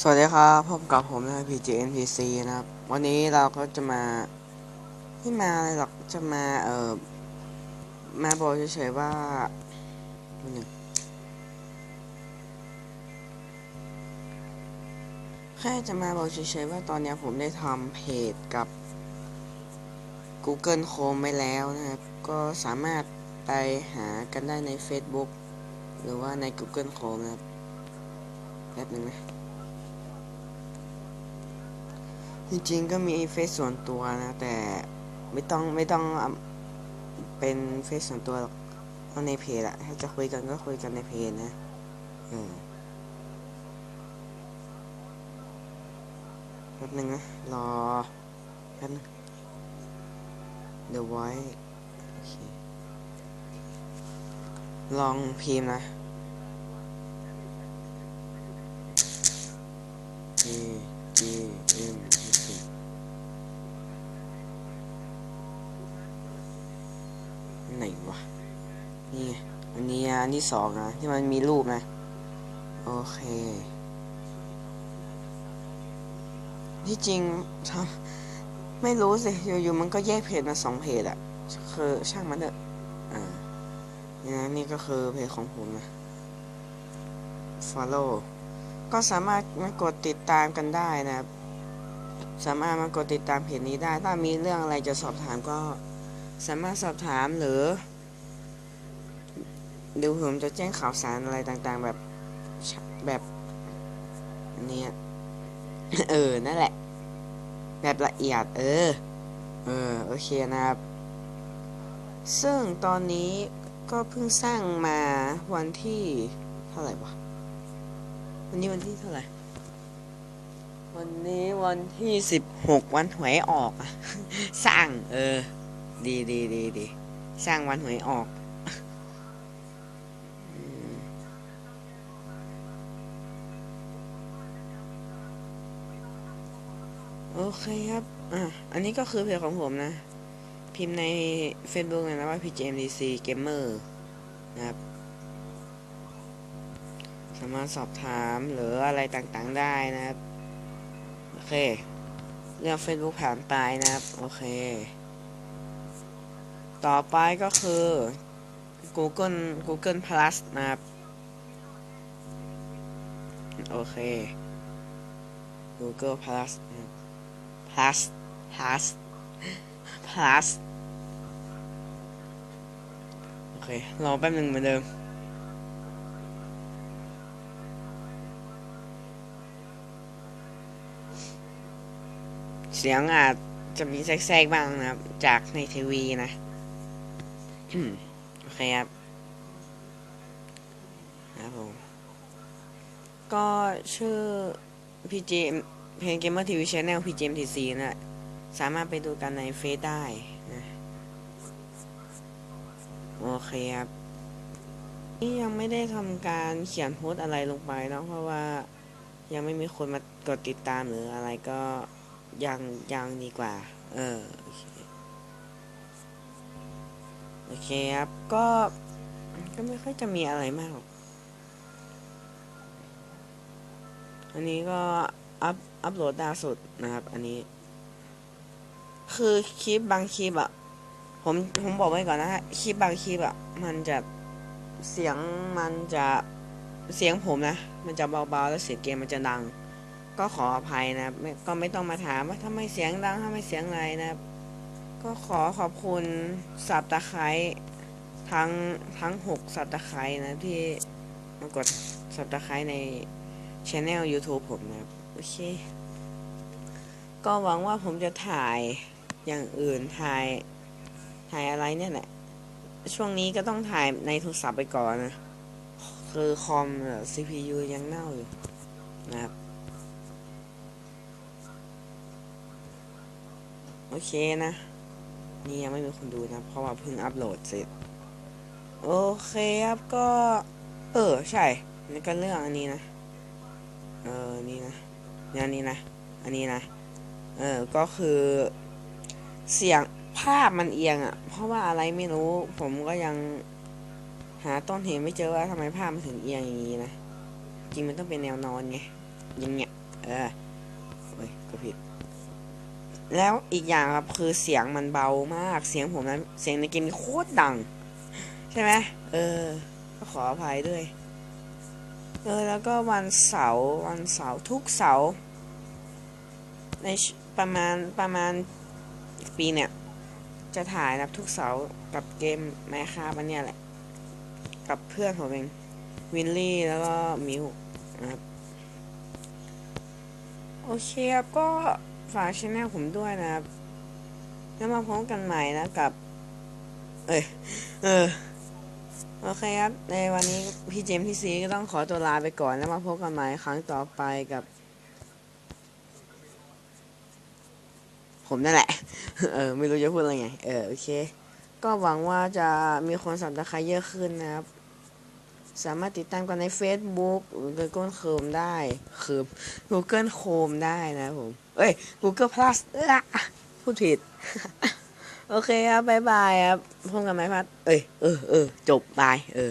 สวัสดีครับพบกับผมนะ PJNPC นะครับ วันนี้เราก็จะมาไม่มาอะไรหรอกจะมาเอ่อมาบอกเฉยๆว่าหนึ่งแค่จะมาบอกเฉยๆว่าตอนนี้ผมได้ทำเพจกับ Google Chrome ไว้แล้วนะครับ ก็สามารถไปหากันได้ใน Facebook หรือว่าใน Google Chrome นะครับแป๊บนึงนะ จริงๆก็มีเฟซส่วนตัวนะ แต่ไม่ต้องไม่ต้องเป็นเฟซส่วนตัวหรอกเอาในเพจอะถ้าจะคุยกันก็คุยกันในเพจนะเออแป๊บนึงนะ รอแป๊บนึงเดี๋ยวไว้โอเคลองพิมพ์นะ นี่อันนี้อันที่สองนะ ที่มันมีรูปนะ โอเค ที่จริงทำไม่รู้สิ อยู่ๆมันก็แยกเพจมาสองเพจอะคือช่างมันเถอะอ่านี่นะนี่ก็คือเพจของผมนะ follow ก็สามารถมากดติดตามกันได้นะครับ สามารถมากดติดตามเพจนี้ได้ ถ้ามีเรื่องอะไรจะสอบถามก็สามารถสอบถามหรือ เดี๋ยวผมจะแจ้งข่าวสารอะไรต่างๆ แบบแบบนเนี้ยเออ นั่นแหละ แบบละเอียด เออ เออ โอเคนะครับ ซึ่งตอนนี้ก็เพิ่งสร้างมาวันที่เท่าไหร่วะ วันนี้วันที่เท่าไหร่ วันนี้วันที่สิบหกวันหวยออกอะสร้าง เออ ดีดีดีดี สร้างวันหวยออก เคครับ อะ อันนี้ก็คือเพจของผมนะ พิมพ์ใน Facebook เลยนะว่า PJMDC Gamer นะครับ สามารถสอบถามหรืออะไรต่างๆได้นะครับ โอเค เรื่อง Facebook ผ่านไปนะครับ โอเค ต่อไปก็คือ Google Google Plus นะครับ โอเค Google Plus นะ Plus Plus Plus โอเค รอแป๊บหนึ่งเหมือนเดิมเสียงอาจจะมีแทรกๆบ้างนะครับ จากในทีวีนะ โอเคครับครับผมก็ชื่อ PG เเพลงเกมเมอร์ทีวีชแนล PGMTC นะสามารถไปดูกันในเฟซได้นะโอเคครับนี่ยังไม่ได้ทำการเขียนโพสอะไรลงไปเนาะเพราะว่ายังไม่มีคนมากดติดตามหรืออะไรก็ยังยังดีกว่า เออโอเคโอเคครับ ก็ก็ไม่ค่อยจะมีอะไรมากหรอกอันนี้ก็ อัพอัพโหลดล่าสุดนะครับ อันนี้ คือคลิปบางคลิปอะผมผมบอกไว้ก่อนนะฮะคลิปบางคลิปอะมันจะเสียงมันจะเสียงผมนะ มันจะเบาๆแล้วเสียงเกมมันจะดัง ก็ขออภัยนะไม่ก็ไม่ต้องมาถามว่าทำไมเสียงดังทำไมเสียงอะไรนะก็ขอขอบคุณสับตะไคร้ทั้งทั้งหกสับตะไคร้นะที่มากดสับตะไคร้ในช anel YouTube ผมนะครับ โอเค ก็หวังว่าผมจะถ่ายอย่างอื่นถ่าย ถ่ายอะไรเนี่ยแหละ ช่วงนี้ก็ต้องถ่ายในโทรศัพท์ไปก่อนนะ คือคอมเอ่อ CPU ยังเน่าอยู่นะครับ โอเคนะ นี่ยังไม่มีคนดูนะ เพราะว่าเพิ่งอัปโหลดเสร็จ โอเคครับก็ เออ ใช่นี่ก็เรื่องอันนี้นะ เออ นี่นะ อันนี้นะ อันนี้นะ เออ ก็คือเสียงภาพมันเอียงอะ่ะ เพราะว่าอะไรไม่รู้ ผมก็ยังหาต้นเหตุไม่เจอว่าทำไมภาพมันถึงเอียงอย่างนี้นะ จริงมันต้องเป็นแนวนอนไงอย่างเงี้ย เออเฮ้ยก็ผิด แล้วอีกอย่างครับคือเสียงมันเบามาก เสียงผมนั้นเสียงในเกมมีโคตรดัง ใช่ไหมเออ ก็ขออภัยด้วย เออแล้วก็วันเสาร์วันเสาร์ทุกเสาร์ในประมาณประมาณปีเนี่ย จะถ่ายนับทุกเสาร์กับเกมแมคคาบันเนี่ยแหละ กับเพื่อนผมเองวินลี่แล้วก็มิวนะครับโอเคครับก็ฝากช anel ผมด้วยนะครับ แล้วมาพบกันใหม่นะกับ เอ้ยเออ โอเคครับ ในวันนี้พี่เจมส์พี่ซีก็ต้องขอตัวลาไปก่อนแล้วมาพบกันใหม่ครั้งต่อไปกับ ผมนั่นแหละ เออ ไม่รู้จะพูดอะไรไง เออ โอเค ก็หวังว่าจะมีคนสับตะไคร้เยอะขึ้นนะครับ สามารถติดตามกันใน Facebook หรือ Google Chrome ได้คือ Google Chrome ได้นะครับผม เอ้ย Google Plus เอ้อพูดผิด โอเคครับบายบายครับพบกันไหมพัด เอ้ยเออเออจบบาย เออ